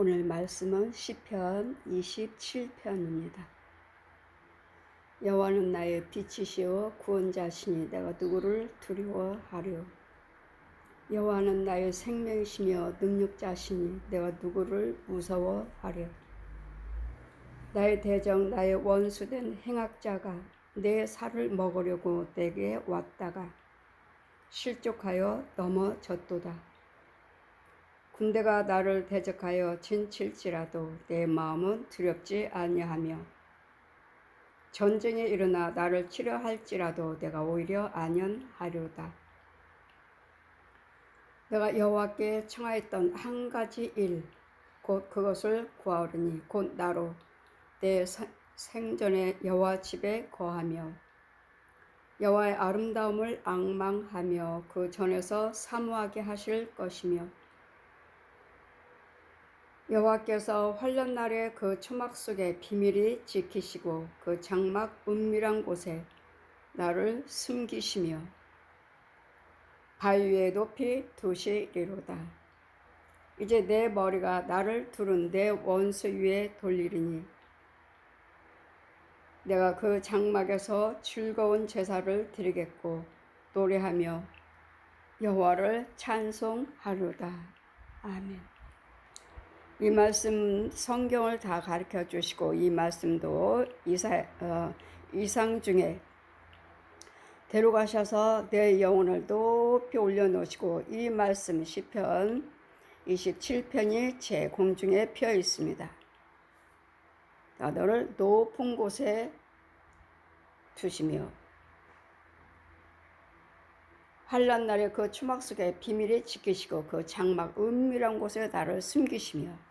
오늘 말씀은 시편 27편입니다. 여호와는 나의 빛이시요 구원자시니 내가 누구를 두려워하려 여호와는 나의 생명이시며 능력자시니 내가 누구를 무서워하려 나의 대적 나의 원수된 행악자가 내 살을 먹으려고 내게 왔다가 실족하여 넘어졌도다. 군대가 나를 대적하여 진칠지라도 내 마음은 두렵지 아니하며 전쟁에 일어나 나를 치료할지라도 내가 오히려 안연하려다. 내가 여호와께 청하였던 한 가지 일, 곧 그것을 구하오르니 곧 나로 내 생전에 여호와 집에 거하며 여호와의 아름다움을 앙망하며 그 전에서 사모하게 하실 것이며 여호와께서 환란 날에 그 초막 속에 비밀이 지키시고 그 장막 은밀한 곳에 나를 숨기시며 바위 위에 높이 두시리로다. 이제 내 머리가 나를 두른 내 원수 위에 돌리리니 내가 그 장막에서 즐거운 제사를 드리겠고 노래하며 여호와를 찬송하리로다. 아멘. 이 말씀 성경을 다 가르쳐 주시고 이 말씀도 이사, 어, 이상 중에 데려가셔서 내 영혼을 높이 올려놓으시고 이 말씀 시편 27편이 제 공중에 피어 있습니다. 너를 높은 곳에 두시며 환란 날에 그 추막 속에 비밀에 지키시고 그 장막 은밀한 곳에 나를 숨기시며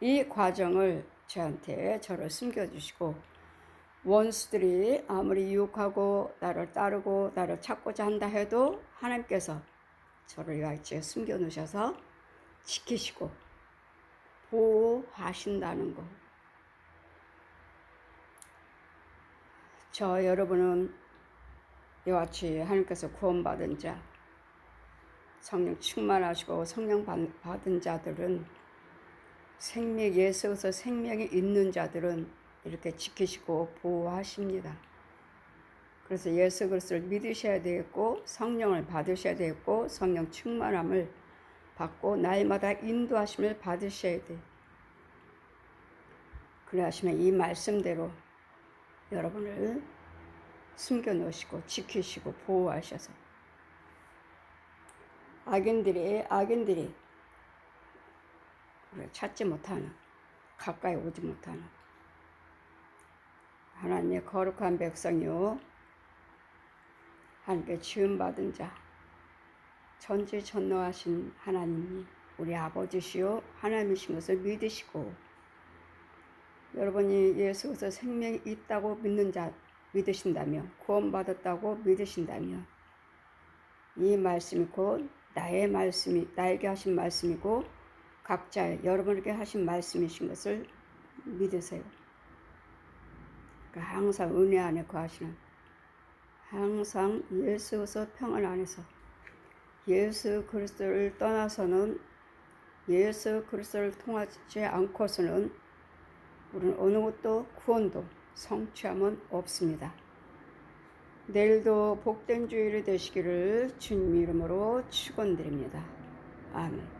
이 과정을 저한테 저를 숨겨주시고 원수들이 아무리 유혹하고 나를 따르고 나를 찾고자 한다 해도 하나님께서 저를 여기에 숨겨 놓으셔서 지키시고 보호하신다는 것. 저 여러분은 이와 같이 하나님께서 구원받은 자, 성령 충만하시고 성령 받은 자들은 생명 예수에서 생명이 있는 자들은 이렇게 지키시고 보호하십니다. 그래서 예수 그리스도를 믿으셔야 되겠고 성령을 받으셔야 되겠고 성령 충만함을 받고 날마다 인도하심을 받으셔야 돼. 그래 하시면 이 말씀대로 여러분을 숨겨 놓으시고 지키시고 보호하셔서 악인들이 악인들이 찾지 못하는 가까이 오지 못하는 하나님의 거룩한 백성이요 하나님께 지음받은 자 전지전능하신 하나님이 우리 아버지시요 하나님이신 것을 믿으시고 여러분이 예수 그리스도 생명이 있다고 믿는 자 믿으신다며 구원받았다고 믿으신다며 이 말씀이 곧 나의 말씀이 나에게 하신 말씀이고 각자 여러분에게 하신 말씀이신 것을 믿으세요. 그러니까 항상 은혜 안에 거하시는 항상 예수서 평안 안에서 예수 그리스도를 떠나서는 예수 그리스도를 통하지 않고서는 우리는 어느 것도 구원도 성취함은 없습니다. 내일도 복된 주일이 되시기를 주님 이름으로 축원드립니다. 아멘.